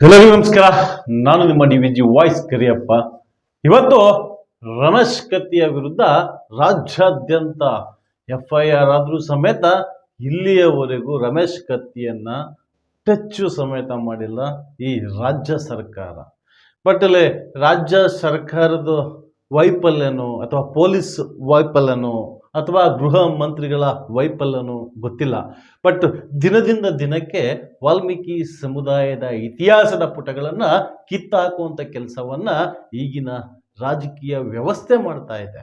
ಎಲ್ಲರಿಗೂ ನಮಸ್ಕಾರ. ನಾನು ನಿಮ್ಮ D V G voice Kariyappa. ಇವತ್ತು ರಮೇಶ್ ಕತ್ತಿಯ ವಿರುದ್ಧ ರಾಜ್ಯಾದ್ಯಂತ ಎಫ್ ಐ ಆರ್ ಆದರೂ ಸಮೇತ ಇಲ್ಲಿಯವರೆಗೂ ರಮೇಶ್ ಕತ್ತಿಯನ್ನ ಟಚ್ಚು ಸಮೇತ ಮಾಡಿಲ್ಲ ಈ ರಾಜ್ಯ ಸರ್ಕಾರ. ಬಟ್ ಅಲ್ಲಿ ರಾಜ್ಯ ಸರ್ಕಾರದ ವೈಫಲ್ಯನೋ ಅಥವಾ ಪೊಲೀಸ್ ವೈಫಲ್ಯನೋ ಅಥವಾ ಗೃಹ ಮಂತ್ರಿಗಳ ವೈಫಲ್ಯನೂ ಗೊತ್ತಿಲ್ಲ. ಬಟ್ ದಿನದಿಂದ ದಿನಕ್ಕೆ ವಾಲ್ಮೀಕಿ ಸಮುದಾಯದ ಇತಿಹಾಸದ ಪುಟಗಳನ್ನು ಕಿತ್ತಾಕುವಂಥ ಕೆಲಸವನ್ನ ಈಗಿನ ರಾಜಕೀಯ ವ್ಯವಸ್ಥೆ ಮಾಡ್ತಾ ಇದೆ.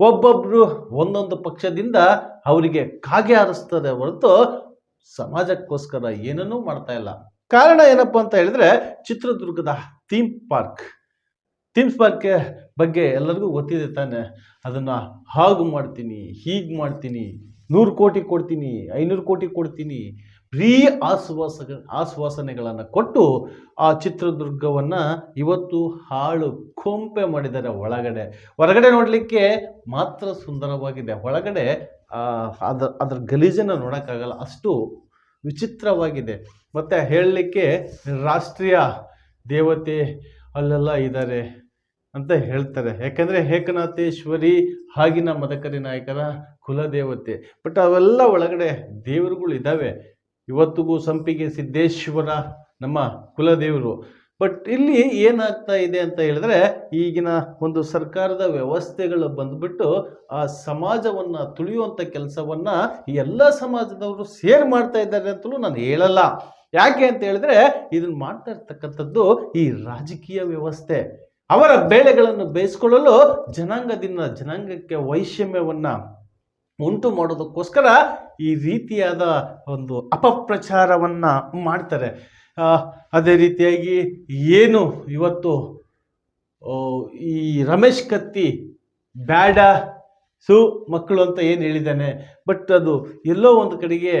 ಒಬ್ಬೊಬ್ಬರು ಒಂದೊಂದು ಪಕ್ಷದಿಂದ ಅವರಿಗೆ ಕಾಗೆ ಹಾರಿಸ್ತದೆ ಹೊರತು ಸಮಾಜಕ್ಕೋಸ್ಕರ ಏನನ್ನೂ ಮಾಡ್ತಾ ಇಲ್ಲ. ಕಾರಣ ಏನಪ್ಪ ಅಂತ ಹೇಳಿದ್ರೆ ಚಿತ್ರದುರ್ಗದ ಥೀಮ್ ಪಾರ್ಕ್. ಥೀಮ್ ಪಾರ್ಕ್ ಬಗ್ಗೆ ಎಲ್ಲರಿಗೂ ಗೊತ್ತಿದೆ ತಾನೆ. ಅದನ್ನು ಹಾಗು ಮಾಡ್ತೀನಿ, ಹೀಗೆ ಮಾಡ್ತೀನಿ, ನೂರು ಕೋಟಿ ಕೊಡ್ತೀನಿ, ಐನೂರು ಕೋಟಿ ಕೊಡ್ತೀನಿ, ಬರೀ ಆಶ್ವಾಸ ಆಶ್ವಾಸನೆಗಳನ್ನು ಕೊಟ್ಟು ಆ ಚಿತ್ರದುರ್ಗವನ್ನು ಇವತ್ತು ಹಾಳು ಕೊಂಪೆ ಮಾಡಿದ್ದಾರೆ ಒಳಗಡೆ. ಹೊರಗಡೆ ನೋಡಲಿಕ್ಕೆ ಮಾತ್ರ ಸುಂದರವಾಗಿದೆ. ಒಳಗಡೆ ಅದರ ಅದ್ರ ಗಲೀಜನ್ನು ನೋಡೋಕ್ಕಾಗಲ್ಲ. ಅಷ್ಟು ವಿಚಿತ್ರವಾಗಿದೆ. ಮತ್ತು ಹೇಳಲಿಕ್ಕೆ ರಾಷ್ಟ್ರೀಯ ದೇವತೆ ಅಲ್ಲೆಲ್ಲ ಇದ್ದಾರೆ. ಅಂತ ಹೇಳ್ತಾರೆ. ಯಾಕಂದರೆ ಏಕನಾಥೇಶ್ವರಿ ಆಗಿನ ಮದಕರಿ ನಾಯಕರ ಕುಲದೇವತೆ. ಬಟ್ ಅವೆಲ್ಲ ಒಳಗಡೆ ದೇವರುಗಳು ಇದ್ದಾವೆ. ಇವತ್ತಿಗೂ ಸಂಪಿಗೆ ಸಿದ್ದೇಶ್ವರ ನಮ್ಮ ಕುಲದೇವರು. ಬಟ್ ಇಲ್ಲಿ ಏನಾಗ್ತಾ ಇದೆ ಅಂತ ಹೇಳಿದ್ರೆ ಈಗಿನ ಒಂದು ಸರ್ಕಾರದ ವ್ಯವಸ್ಥೆಗಳು ಬಂದ್ಬಿಟ್ಟು ಆ ಸಮಾಜವನ್ನ ತುಳಿಯುವಂಥ ಕೆಲಸವನ್ನ ಎಲ್ಲ ಸಮಾಜದವರು ಸೇರ್ ಮಾಡ್ತಾ ಇದ್ದಾರೆ ಅಂತಲೂ ನಾನು ಹೇಳಲ್ಲ. ಯಾಕೆ ಅಂತ ಹೇಳಿದ್ರೆ ಇದನ್ನ ಮಾಡ್ತಾ ಇರ್ತಕ್ಕಂಥದ್ದು ಈ ರಾಜಕೀಯ ವ್ಯವಸ್ಥೆ. ಅವರ ಬೇಳೆಗಳನ್ನು ಬೇಯಿಸ್ಕೊಳ್ಳಲು ಜನಾಂಗದಿಂದ ಜನಾಂಗಕ್ಕೆ ವೈಷಮ್ಯವನ್ನು ಉಂಟು ಮಾಡೋದಕ್ಕೋಸ್ಕರ ಈ ರೀತಿಯಾದ ಒಂದು ಅಪಪ್ರಚಾರವನ್ನ ಮಾಡ್ತಾರೆ. ಅದೇ ರೀತಿಯಾಗಿ ಏನು ಇವತ್ತು ಈ ರಮೇಶ್ ಕತ್ತಿ ಬ್ಯಾಡ, ಸು, ಮಕ್ಕಳು ಅಂತ ಏನು ಹೇಳಿದ್ದಾನೆ, ಬಟ್ ಅದು ಎಲ್ಲೋ ಒಂದು ಕಡೆಗೆ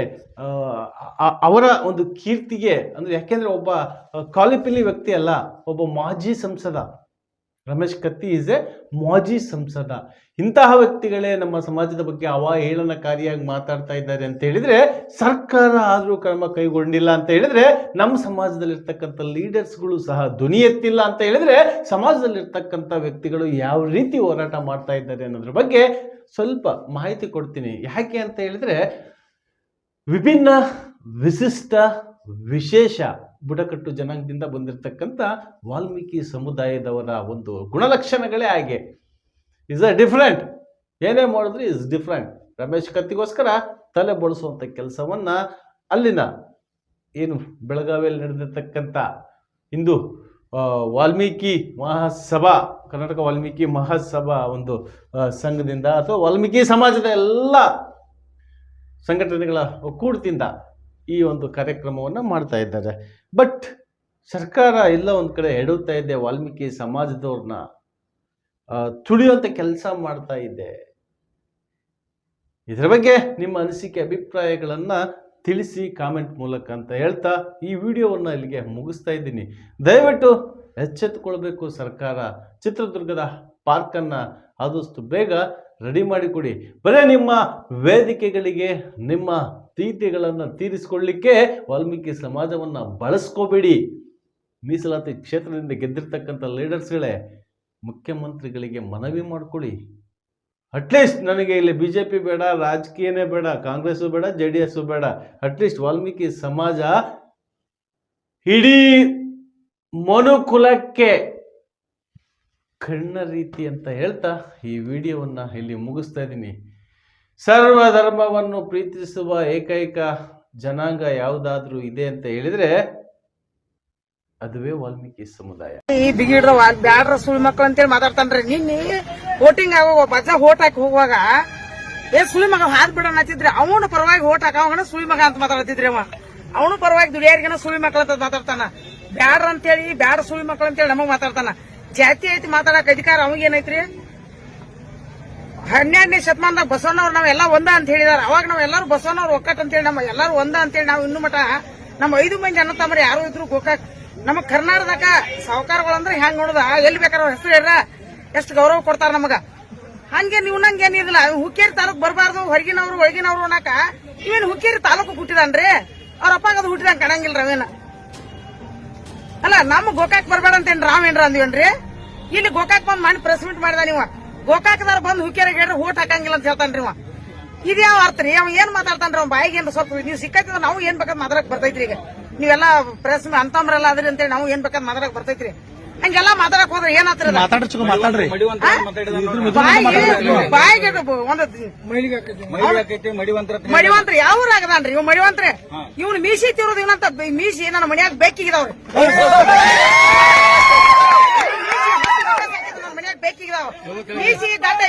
ಅವರ ಒಂದು ಕೀರ್ತಿಗೆ, ಅಂದರೆ ಯಾಕೆಂದರೆ ಒಬ್ಬ ಕಾಲಿಪಿಲಿ ವ್ಯಕ್ತಿ ಅಲ್ಲ, ಒಬ್ಬ ಮಾಜಿ ಸಂಸದ. ರಮೇಶ್ ಕತ್ತಿ ಈಸ್ ಎ ಮಾಜಿ ಸಂಸದ. ಇಂತಹ ವ್ಯಕ್ತಿಗಳೇ ನಮ್ಮ ಸಮಾಜದ ಬಗ್ಗೆ ಅವಹೇಳನಕಾರಿಯಾಗಿ ಮಾತಾಡ್ತಾ ಇದ್ದಾರೆ ಅಂತ ಹೇಳಿದ್ರೆ ಸರ್ಕಾರ ಆದರೂ ಕ್ರಮ ಕೈಗೊಂಡಿಲ್ಲ ಅಂತ ಹೇಳಿದ್ರೆ ನಮ್ಮ ಸಮಾಜದಲ್ಲಿರ್ತಕ್ಕಂಥ ಲೀಡರ್ಸ್ಗಳು ಸಹ ಧ್ವನಿ ಎತ್ತಿಲ್ಲ ಅಂತ ಹೇಳಿದ್ರೆ ಸಮಾಜದಲ್ಲಿರ್ತಕ್ಕಂಥ ವ್ಯಕ್ತಿಗಳು ಯಾವ ರೀತಿ ಹೋರಾಟ ಮಾಡ್ತಾ ಇದ್ದಾರೆ ಅನ್ನೋದ್ರ ಬಗ್ಗೆ ಸ್ವಲ್ಪ ಮಾಹಿತಿ ಕೊಡ್ತೀನಿ. ಯಾಕೆ ಅಂತ ಹೇಳಿದ್ರೆ ವಿಭಿನ್ನ, ವಿಶಿಷ್ಟ, ವಿಶೇಷ ಬುಡಕಟ್ಟು ಜನಾಂಗದಿಂದ ಬಂದಿರತಕ್ಕಂಥ ವಾಲ್ಮೀಕಿ ಸಮುದಾಯದವರ ಒಂದು ಗುಣಲಕ್ಷಣಗಳೇ ಹಾಗೆ. ಇಸ್ ಅ ಡಿಫ್ರೆಂಟ್ ಏನೇ ಮಾಡಿದ್ರು ಇಸ್ ಡಿಫ್ರೆಂಟ್ ರಮೇಶ್ ಕತ್ತಿಗೋಸ್ಕರ ತಲೆ ಬಳಸುವಂಥ ಕೆಲಸವನ್ನು ಅಲ್ಲಿನ ಏನು ಬೆಳಗಾವಿಯಲ್ಲಿ ನಡೆದಿರ್ತಕ್ಕಂಥ ಇಂದು ವಾಲ್ಮೀಕಿ ಮಹಾಸಭಾ, ಕರ್ನಾಟಕ ವಾಲ್ಮೀಕಿ ಮಹಾಸಭಾ ಒಂದು ಸಂಘದಿಂದ ಅಥವಾ ವಾಲ್ಮೀಕಿ ಸಮಾಜದ ಎಲ್ಲ ಸಂಘಟನೆಗಳ ಒಕ್ಕೂಟದಿಂದ ಈ ಒಂದು ಕಾರ್ಯಕ್ರಮವನ್ನು ಮಾಡ್ತಾ ಇದ್ದಾರೆ. ಬಟ್ ಸರ್ಕಾರ ಎಲ್ಲ ಒಂದು ಕಡೆ ಹೆಡುತ್ತಾ ಇದೆ, ವಾಲ್ಮೀಕಿ ಸಮಾಜದವ್ರನ್ನ ತುಳಿಯುವಂಥ ಕೆಲಸ ಮಾಡ್ತಾ ಇದೆ. ಇದರ ಬಗ್ಗೆ ನಿಮ್ಮ ಅನಿಸಿಕೆ, ಅಭಿಪ್ರಾಯಗಳನ್ನು ತಿಳಿಸಿ ಕಾಮೆಂಟ್ ಮೂಲಕ ಅಂತ ಹೇಳ್ತಾ ಈ ವಿಡಿಯೋವನ್ನು ಇಲ್ಲಿಗೆ ಮುಗಿಸ್ತಾ ಇದ್ದೀನಿ. ದಯವಿಟ್ಟು ಎಚ್ಚೆತ್ತುಕೊಳ್ಬೇಕು ಸರ್ಕಾರ. ಚಿತ್ರದುರ್ಗದ ಪಾರ್ಕನ್ನು ಆದಷ್ಟು ಬೇಗ ರೆಡಿ ಮಾಡಿಕೊಡಿ ಬರೀ ನಿಮ್ಮ ವೇದಿಕೆಗಳಿಗೆ, ನಿಮ್ಮ ತೀತಿಗಳನ್ನು ತೀರಿಸಿಕೊಳ್ಳಿಕ್ಕೆ ವಾಲ್ಮೀಕಿ ಸಮಾಜವನ್ನು ಬಳಸ್ಕೋಬೇಡಿ. ಮೀಸಲಾತಿ ಕ್ಷೇತ್ರದಿಂದ ಗೆದ್ದಿರ್ತಕ್ಕಂಥ ಲೀಡರ್ಸ್ಗಳೇ ಮುಖ್ಯಮಂತ್ರಿಗಳಿಗೆ ಮನವಿ ಮಾಡಿಕೊಳ್ಳಿ ಅಟ್ಲೀಸ್ಟ್ ನನಗೆ ಇಲ್ಲಿ ಬಿ ಜೆ ಪಿ ಬೇಡ, ರಾಜಕೀಯನೇ ಬೇಡ, ಕಾಂಗ್ರೆಸ್ಸು ಬೇಡ ಜೆ ಡಿ ಎಸ್ಸು ಬೇಡ. ಅಟ್ಲೀಸ್ಟ್ ವಾಲ್ಮೀಕಿ ಸಮಾಜ ಇಡೀ ಮನುಕುಲಕ್ಕೆ ಕಣ್ಣ ರೀತಿ ಅಂತ ಹೇಳ್ತಾ ಈ ವಿಡಿಯೋವನ್ನು ಇಲ್ಲಿ ಮುಗಿಸ್ತಾ ಇದ್ದೀನಿ. ಸರ್ವ ಧರ್ಮವನ್ನು ಪ್ರೀತಿಸುವ ಏಕೈಕ ಜನಾಂಗ ಯಾವುದಾದ್ರೂ ಇದೆ ಅಂತ ಹೇಳಿದ್ರೆ ಅದುವೇ ವಾಲ್ಮೀಕಿ ಸಮುದಾಯ. ಈ ಬಿಗಿಡ್ರ ಬ್ಯಾಡ್ರ ಸುಳಿ ಮಕ್ಳು ಅಂತೇಳಿ ಮಾತಾಡ್ತಾನ್ರಿ ನಿನ್ನೆ ವೋಟಿಂಗ್ ಆಗೋ ಬಜ್ಜ ಹೋಟ್ ಹಾಕಿ ಹೋಗುವಾಗ, ಏ ಸುಳಿ ಮಗ ಹಾದ್ ಬಿಡೋಣ ಅನ್ನತ್ತಿದ್ರಿ ಅವನು ಪರವಾಗಿ ಹೋಟ್ ಹಾಕೋಣ ಸುಳಿ ಮಗ ಅಂತ ಮಾತಾಡ್ತಿದ್ರಿ ಅವ. ಅವನು ಪರವಾಗಿ ದುಡಿಯಾರಿಗನ ಸುಳಿ ಮಕ್ಳು ಅಂತ ಮಾತಾಡ್ತಾನ. ಬ್ಯಾಡ್ರ ಅಂತೇಳಿ ಬ್ಯಾಡ ಸುಳಿ ಮಕ್ಳು ಅಂತೇಳಿ ನಮಗ್ ಮಾತಾಡ್ತಾನ. ಜಾತಿ ಐತಿ ಮಾತಾಡಕ್ ಅಧಿಕಾರ ಅವಾಗೇನೈತ್ರಿ ಹನ್ನೆರಡನೇ ಶತಮಾನದಾಗ ಬಸವಣ್ಣವ್ರು ನಾವೆಲ್ಲ ಒಂದ ಅಂತ ಹೇಳಿದಾರ. ಅವಾಗ ನಾವ್ ಎಲ್ಲಾರು ಬಸವಣ್ಣವ್ರು ಒಕ್ಕಟ್ ಅಂತೇಳಿ ನಮ್ಮ ಎಲ್ಲಾರು ಒಂದ ಅಂತೇಳಿ ನಾವು ಇನ್ನು ಮಠ ನಮ್ಮ ಐದು ಮಂದಿ ಅನ್ನ ತಮ್ಮ ಯಾರು ಇದ್ರು ಗೋಕಾಕ್. ನಮ್ಮ ಕರ್ನಾಟಕದಾಗ ಸಾಹುಕಾರಗಳಂದ್ರೆ ಹೆಂಗ್ ನೋಡುದ? ಎಲ್ಲಿ ಬೇಕಾರ ಹೆಸರು ಹೇಳ್ರ? ಎಷ್ಟು ಗೌರವ ಕೊಡ್ತಾರ ನಮಗ? ಹಂಗೆ ನೀವು ನಂಗೆ ಏನಿದಿಲ್ಲ ಹುಕ್ಕೇರಿ ತಾಲೂಕ್ ಬರಬಾರ್ದು, ಹೊರಗಿನವ್ರು, ಒಳಗಿನವ್ರು ಅನ್ನಕ. ಇವೇನು ಹುಕ್ಕೇರಿ ತಾಲೂಕು ಹುಟ್ಟಿದನ್ರಿ? ಅವ್ರ ಅಪ್ಪಾಗ ಅದು ಹುಟ್ಟಿದಂಗೆ ಕಾಣಂಗಿಲ್ಲ ಅಲ್ಲ, ನಮ್ಮ ಗೋಕಾಕ್ ಬರ್ಬೇಡ ಅಂತೇನ್ ರಾವ್ ಏನ್ರ ಅಂದಿವೇನ್ರಿ? ಇಲ್ಲಿ ಗೋಕಾಕ್ ಬಂದ್ ಮಾಡಿ ಪ್ರೆಸ್ ಮೀಟ್ ಮಾಡಿದ ನೀವ ಗೋಕಾಕದಾರ ಬಂದ್ ಹುಕ್ಕೇರಿ ಹೇಳ್ರಿ ಓಟ್ ಹಾಕಂಗಿಲ್ಲ ಅಂತ ಹೇಳ್ತಾನ್ರಿ ಅವ ಇದ್ಯಾವ ಅರ್ಥ ರೀ ಅವ್ ಏನ್ ಮಾತಾಡ್ತಾನ್ರಿ ಅವ್ನ ಬಾಯಿಗೆ ಏನ್ ಸ್ವಲ್ಪ ನೀವು ಸಿಕ್ಕತ್ತಿದ್ರೆ ನಾವು ಏನ್ ಬೇಕಾದ್ ಮಾತಾಡಕ್ ಬರ್ತೈತ್ರಿ ಈಗ ನೀವೆಲ್ಲ ಪ್ರೆಸ್ ಅಂತಂಬ್ರಲ್ಲ ಅದ್ರಿ ಅಂತೇಳಿ ನಾವು ಏನ್ ಬೇಕಾದ್ ಮಾತಾಡಕ್ ಬರ್ತೈತ್ರಿ ಹಂಗೆಲ್ಲ ಮಾತಾಡಕ್ ಹೋದ್ರೆ ಏನಾತ್ರ? ಬಾಯಿಗೆ ಬಾಯಿಗೆ ಅದು ಒಂದು ಮಡಿವಂತ್ರಿ ಯಾವ ಆಗದಾನ್ರಿ ಇವ್ ಮಡಿವಂತ್ರಿ ಇವ್ನು ಮೀಸಿ ತಿರುದ್ ಇವನಂತ ಮೀಸಿ ನನ್ನ ಮನ್ಯಾಗ ಬೆಕ್ಕಿಗಿದಾವ್ರಿ ನನ್ನ ಮನ್ಯಾಗ ಬೆಕ್ಕಿಗಿದಾವ ಮೀಸಿ ದಂಡ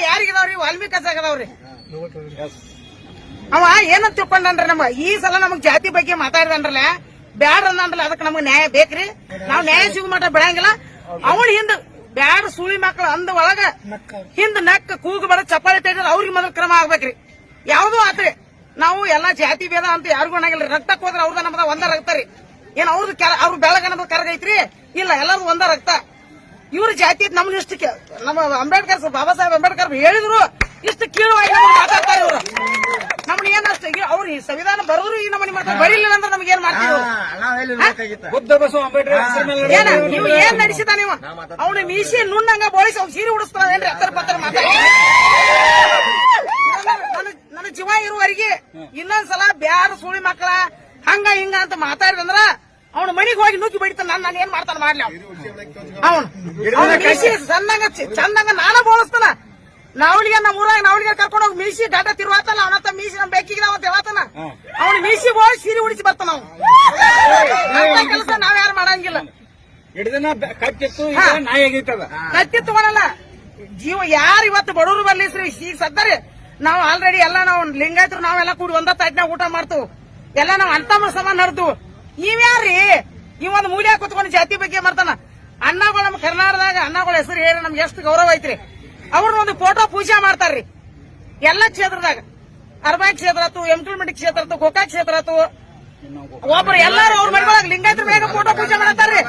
ಅವ ಏನಂತ ತಿಳ್ಕೊಂಡ್ರಿ ನಮ್ಮ ಈ ಸಲ ನಮಗ್ ಜಾತಿ ಬಗ್ಗೆ ಮಾತಾಡಿದನ್ರಲ್ಲ ಬ್ಯಾಡ ಅಂದ್ರಲ್ಲ ಅದಕ್ಕೆ ನಮಗ್ ನ್ಯಾಯ ಬೇಕ್ರಿ. ನಾವ್ ನ್ಯಾಯ ಸಿಗೋ ಮಟ್ಟ ಬಿಡಂಗಿಲ್ಲ. ಅವಳು ಹಿಂದ ಬ್ಯಾಡ ಸುಳಿ ಮಕ್ಕಳು ಅಂದ ಒಳಗ ಹಿಂದ ನಕ್ಕ ಕೂಗು ಬರ ಚಪ್ಪಾಳಿ ತೆಗೆದ್ರೆ ಅವ್ರಿಗೆ ಮೊದಲು ಕ್ರಮ ಆಗ್ಬೇಕ್ರಿ. ಯಾವ್ದು ಆತ್ರಿ. ನಾವು ಎಲ್ಲಾ ಜಾತಿ ಭೇದ ಅಂತ ಯಾರಿಗೂ ಅನ್ನಂಗಿಲ್ಲ. ರಕ್ತಕ್ಕೆ ಹೋದ್ರೆ ಅವ್ರದ ನಮ್ದ ಒಂದ ರಕ್ತ ರೀ. ಏನ್ ಅವ್ರದ್ದು ಅವ್ರ ಬೆಳಗನದ ಕರಗೈತ್ರಿ ಇಲ್ಲ ಎಲ್ಲಾರು ಒಂದ ರಕ್ತ. ಇವ್ರ ಜಾತಿ ನಮ್ಗೆ ಇಷ್ಟ ನಮ್ಮ ಅಂಬೇಡ್ಕರ್ ಬಾಬಾ ಸಾಹೇಬ್ ಅಂಬೇಡ್ಕರ್ ಹೇಳಿದ್ರು ಇಷ್ಟು ಕೀಳುವಾಗಿ ನಮ್ಗ್ ಮಾತಾಡ್ತಾರೆ ಇವ್ರು ನಮ್ಗೆ ಏನ್ ಅಷ್ಟು ಅವ್ರು ಈ ಸಂವಿಧಾನ ಬರೋರು ಈ ನಮ್ಮನೆ ಮಾತಾಡ ಬರೀಲಿಲ್ಲ ಅಂದ್ರೆ ನಮ್ಗೆ ಏನ್ ಮಾಡ್ತೀವಿ ಬುದ್ಧ ಬಸವ ಅಂಬೇಡ್ಕರ್ ಹೆಸರ ಮೇಲೆ ಏನ ನೀವು ಏನ್ ನಡೆಸಿದ ನೀವು? ಅವನು ಮೀಸಿ ನುಣ್ಣಂಗ ಬೋಳಿಸಿ ಅವ್ನು ಸೀರೆ ಉಡಿಸ್ತಾನ ಏನ್ರಿ? ಹತ್ತರ ಪತ್ರ ಮಾತಾಡಿ ನನ್ನ ನನ್ನ ಜೀವ ಇರುವವರಿಗೆ ಇನ್ನೊಂದ್ಸಲ ಬ್ಯಾರ ಸುಳಿ ಮಕ್ಕಳ ಹಂಗ ಹಿಂಗ ಅಂತ ಮಾತಾಡಿದಂದ್ರ ಅವನ ಮನಿಗ್ ಹೋಗಿ ನುಗ್ಗಿ ಬಡಿತಾನ. ನಾನು ನಾನು ಏನ್ ಮಾಡ್ತಾನ ಮಾಡ್ಲಿ ಅವನು. ಅವನು ಮೀಸಿ ಚಂದಂಗ ಚಂದಂಗ ನಾನ ಬೋಳಿಸ್ತಾನ. ನಾವಳಿಗೆ ನಮ್ಮ ಊರಾಗ ನಾವಳಿಗೆ ಕರ್ಕೊಂಡು ಹೋಗಿ ಮೀಸಿ ಡಾಟ ತಿರುವಾತಲ್ಲ ಅವನತ್ತ ಮೀಸಿ ನಮ್ ಬೇಕಿಗೆ ಅವತ್ತ ಹೇಳತನ. ಅವ್ನು ಮೀಸಿ ಹೋಗಿ ಸೀರೆ ಉಡಿಸಿ ಬರ್ತಾನ ನಾವು ಕೆಲಸ ನಾವ್ ಯಾರು ಮಾಡಂಗಿಲ್ಲ. ಹಿಡಿದನ ಕತ್ತಿತ್ತು ಈಗ ನಾಯಿ ಆಗೈತದ ಕತ್ತಿ ತಗೊಳಲ್ಲ. ಜೀವ ಯಾರು ಇವತ್ತು ಬಡವರು ಬರ್ಲಿಸ್ರಿ ಈಗ ಸತ್ತರಿ ನಾವು ಆಲ್ರೆಡಿ ಎಲ್ಲ ನಾವು ಲಿಂಗಾಯತರು ನಾವೆಲ್ಲ ಕೂಡಿ ಒಂದ ತಾಟ್ನಾಗ ಊಟ ಮಾಡ್ತು. ಎಲ್ಲ ನಾವು ಅಂತಮ ಸಮ ನಡ್ದು ನೀವ್ಯಾರ್ರಿ ಈ ಒಂದು ಮೂಲ್ಯ ಕುತ್ಕೊಂಡು ಜಾತಿ ಬಗ್ಗೆ ಮಾಡ್ತಾನ. ಅಣ್ಣಗಳು ನಮ್ಮ ಕರ್ನಾಟಕದಾಗ ಅಣ್ಣಗಳ ಹೆಸರು ಹೇಳಿ ನಮ್ಗೆ ಎಷ್ಟು ಗೌರವ ಐತ್ರಿ. ಅವ್ರನ್ನ ಒಂದು ಫೋಟೋ ಪೂಜೆ ಮಾಡ್ತಾರ್ರಿ. ಎಲ್ಲ ಕ್ಷೇತ್ರದಾಗ. ಅರ್ಬಾಯಿ ಕ್ಷೇತ್ರ ಆತು ಎಂಟುಲ್ಮೆಂಟ್ ಕ್ಷೇತ್ರ ಆತು ಗೋಕಾಕ್ ಕ್ಷೇತ್ರ ಆತು ಒಬ್ರು ಎಲ್ಲಾರು ಅವ್ರ ಮನೆಯೊಳಗ ಲಿಂಗಾಯತ್ರ ಬೇಗ ಫೋಟೋ ಪೂಜೆ ಮಾಡತ್ತಾರ್ರಿ.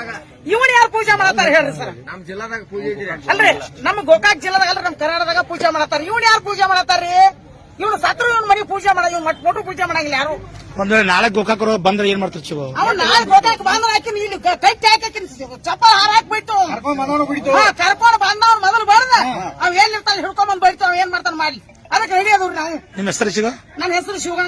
ಇವನ್ ಯಾರು ಪೂಜೆ ಮಾಡತ್ತಾರ ಹೇಳ್ರಿ ಸರ್. ನಮ್ ಜಿಲ್ಲಾದಾಗ ಪೂಜೆ ಐತಿ ಅಲ್ರಿ ನಮ್ಮ ಗೋಕಾಕ್ ಜಿಲ್ಲಾದಾಗ ಅಲ್ರಿ ನಮ್ಮ ಕರ್ನಾಟಕದಾಗ ಪೂಜೆ ಮಾಡತ್ತಾರ ಇವನ್ ಯಾರು ಪೂಜೆ ಮಾಡತ್ತಾರ್ರಿ? ಇವ್ನು ಸತ್ರ ಇವ್ನ ಮನೆ ಪೂಜೆ ಮಾಡ ಇವ್ನು ಮಟ್ ಫೋಟೋ ಪೂಜೆ ಮಾಡಂಗಿಲ್ಲ ಯಾರು? ಒಂದ್ ವೇಳೆ ನಾಳೆ ಗೋಕಾಕರು ಬಂದ್ರೆ ಏನ್ ಮಾಡ್ತಾರೆ ಶಿವ? ಅವ್ನ ನಾಳೆ ಗೋಕಾಕ್ ಬಂದ್ರೆ ಹಾಕಿನ ಇಲ್ಲಿ ಕ- ಕಟ್ಟಿ ಹಾಕಿನ ಚಪ್ಪಲ್ ಹಾರ ಹಾಕ್ಬಿಟ್ಟು. ಹಾ ಕರ್ಕೊಂಡು ಬಂದವ್ನ ಮೊದಲು ಬರ್ದ. ಅವ್ ಎಲ್ಲಿರ್ತಾನೆ ಹಿಡ್ಕೊಂಡ್ ಬಂದ್ ಬೈತಾವ ಏನ್ ಮಾಡ್ತಾನೆ ಮಾಡಿ ಅದಕ್ಕೆ ರೆಡಿ ಅದ್ರಿ ನಾವು. ನಿಮ್ಮ ಹೆಸರು ಶಿವ? ನನ್ನ ಹೆಸರು ಶಿವಗಂಗ.